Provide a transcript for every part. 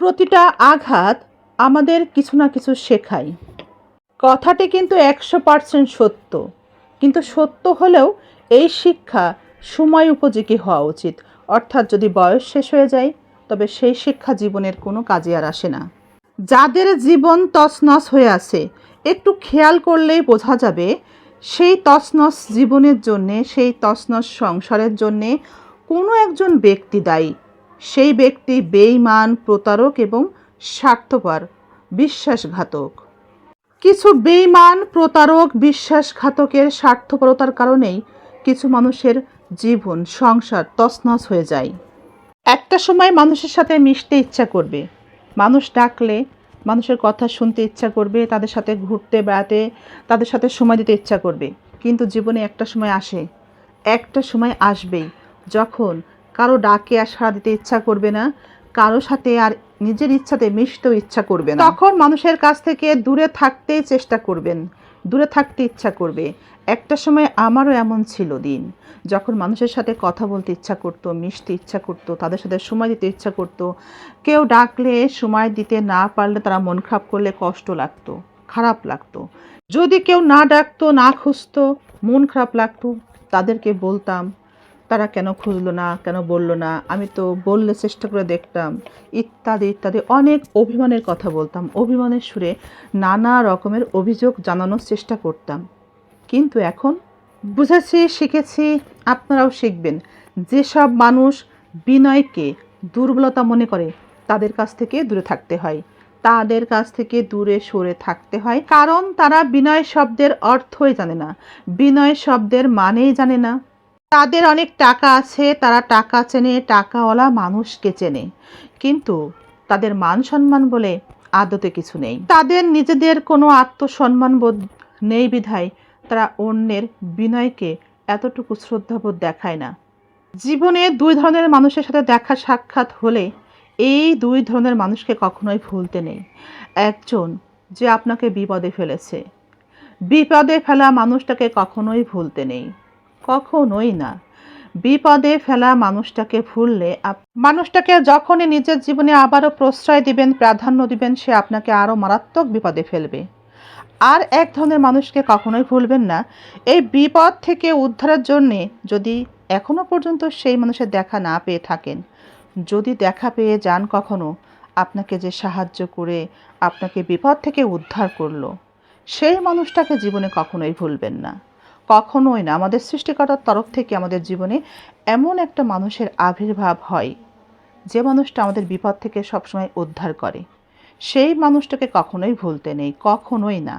প্রতিটা আঘাত আমাদের কিছু না কিছু শেখায়। কথাটি কিন্তু একশো পার্সেন্ট সত্য। কিন্তু সত্য হলেও এই শিক্ষা সময় উপযোগী হওয়া উচিত। অর্থাৎ যদি বয়স শেষ হয়ে যায়, তবে সেই শিক্ষা জীবনের কোনো কাজে আর আসে না। যাদের জীবন তছনছ হয়ে আছে, একটু খেয়াল করলেই বোঝা যাবে, সেই তছনছ জীবনের জন্যে, সেই তছনছ সংসারের জন্যে কোনো একজন ব্যক্তি দায়ী। সেই ব্যক্তি বেইমান প্রতারক এবং স্বার্থপর, বিশ্বাসঘাতক। কিছু বেইমান প্রতারক, বিশ্বাসঘাতকের স্বার্থপরতার কারণেই কিছু মানুষের জীবন, সংসার তছনছ হয়ে যায়। একটা সময় মানুষের সাথে মিশতে ইচ্ছা করবে। মানুষ ডাকলে মানুষের কথা শুনতে ইচ্ছা করবে, তাদের সাথে ঘুরতে, বেড়াতে, তাদের সাথে সময় দিতে ইচ্ছা করবে। কিন্তু জীবনে একটা সময় আসে, একটা সময় আসবেই, যখন কারও ডাকে আর সাড়া দিতে ইচ্ছা করবে না, কারও সাথে আর নিজের ইচ্ছাতে মিশতেও ইচ্ছা করবে না। তখন মানুষের কাছ থেকে দূরে থাকতেই চেষ্টা করবেন, দূরে থাকতে ইচ্ছা করবে। একটা সময় আমারও এমন ছিল দিন, যখন মানুষের সাথে কথা বলতে ইচ্ছা করতো, মিশতে ইচ্ছা করতো, তাদের সাথে সময় দিতে ইচ্ছা করতো। কেউ ডাকলে সময় দিতে না পারলে তারা মন খারাপ করলে কষ্ট লাগতো, খারাপ লাগতো। যদি কেউ না ডাকতো, না খুঁজতো, মন খারাপ লাগতো, তাদেরকে বলতাম তারা কেন খুঁজলো না, কেন বলল না? আমি তো বললে চেষ্টা করে দেখতাম। ইত্যাদি ইত্যাদি। অনেক অভিমানের কথা বলতাম। অভিমানের সুরে নানা রকমের অভিযোগ জানানোর চেষ্টা করতাম। কিন্তু এখন বুঝেছি, শিখেছি, আপনারাও শিখবেন। যেসব মানুষ বিনয়কে দুর্বলতা মনে করে, তাদের কাছ থেকে দূরে থাকতে হয়। তাদের কাছ থেকে দূরে সরে থাকতে হয়। কারণ তারা বিনয় শব্দের অর্থই জানে না। বিনয় শব্দের মানেই জানে না। তাদের অনেক টাকা আছে, তারা টাকা চেনে, টাকাওয়ালা মানুষকে চেনে। কিন্তু তাদের মান সম্মান বলে আদতে কিছু নেই। তাদের নিজেদের কোনো আত্মসম্মান বোধ নেই বিধায় তারা অন্যের বিনয়কে এতটুকু শ্রদ্ধাবোধ দেখায় না। জীবনে দুই ধরনের মানুষের সাথে দেখা সাক্ষাৎ হলে এই দুই ধরনের মানুষকে কখনোই ভুলতে নেই। একজন যে আপনাকে বিপদে ফেলেছে। বিপদে ফেলা মানুষটাকে কখনোই ভুলতে নেই। কখনোই না। বিপদে ফেলা মানুষটাকে ভুললে মানুষটাকে যখনই নিজের জীবনে আবারও প্রশ্রয় দিবেন, প্রাধান্য দিবেন, সে আপনাকে আরও মারাত্মক বিপদে ফেলবে। আর এক ধরনের মানুষকে কখনোই ভুলবেন না। এই বিপদ থেকে উদ্ধারের জন্যে যদি এখনও পর্যন্ত সেই মানুষের দেখা না পেয়ে থাকেন, যদি দেখা পেয়ে যান কখনো, আপনাকে যে সাহায্য করে আপনাকে বিপদ থেকে উদ্ধার করল, সেই মানুষটাকে জীবনে কখনোই ভুলবেন না। কখনোই না। আমাদের সৃষ্টিকর্তার তরফ থেকে আমাদের জীবনে এমন একটা মানুষের আবির্ভাব হয়, যে মানুষটা আমাদের বিপদ থেকে সবসময় উদ্ধার করে। সেই মানুষটাকে কখনোই ভুলতে নেই, কখনোই না।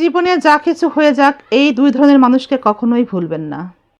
জীবনে যা কিছু হয়ে যাক, এই দুই ধরনের মানুষকে কখনোই ভুলবেন না।